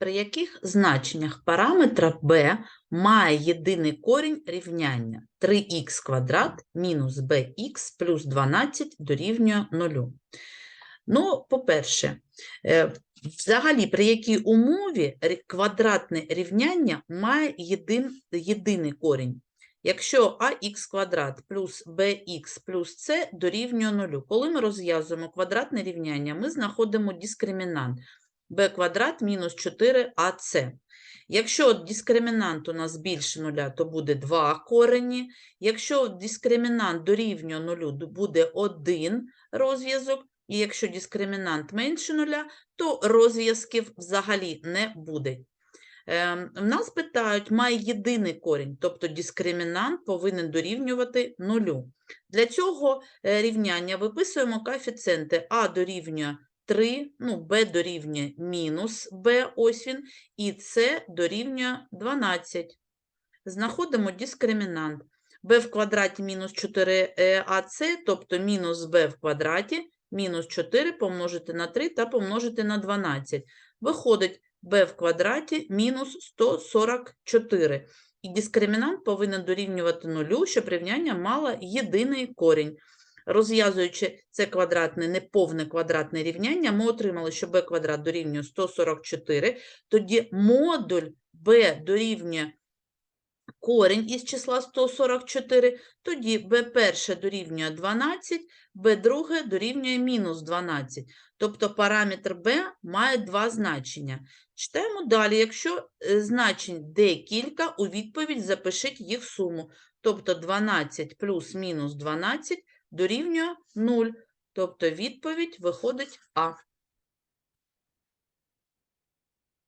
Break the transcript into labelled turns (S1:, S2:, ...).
S1: при яких значеннях параметра b має єдиний корінь рівняння 3х квадрат мінус bx плюс 12 дорівнює 0. Ну, по-перше, е, взагалі при якій умові квадратне рівняння має єдин, єдиний корінь? Якщо ax квадрат плюс bx плюс c дорівнює 0. Коли ми розв'язуємо квадратне рівняння, ми знаходимо дискримінант b квадрат мінус 4ac. Якщо дискримінант у нас більше нуля, то буде 2 корені. Якщо дискримінант дорівнює нулю, то буде один розв'язок. І якщо дискримінант менше нуля, то розв'язків взагалі не буде. Ем, В нас питають, має єдиний корінь, тобто дискримінант повинен дорівнювати нулю. Для цього е, рівняння виписуємо коефіцієнти а дорівнює 3, ну, b дорівнює мінус b, ось він, і c дорівнює 12. Знаходимо дискримінант. b в квадраті мінус 4ac, тобто мінус b в квадраті, мінус 4 помножити на 3 та помножити на 12. Виходить b в квадраті мінус 144. І дискримінант повинен дорівнювати нулю, щоб рівняння мало єдиний корінь. Розв'язуючи це квадратне, неповне квадратне рівняння, ми отримали, що b квадрат дорівнює 144, тоді модуль b дорівнює корінь із числа 144, тоді b перше дорівнює 12, b друге дорівнює мінус 12. Тобто параметр b має два значення. Читаємо далі. Якщо е, значень декілька, у відповідь запишіть їх суму. Тобто 12 плюс мінус 12 дорівнює 0. Тобто відповідь виходить А.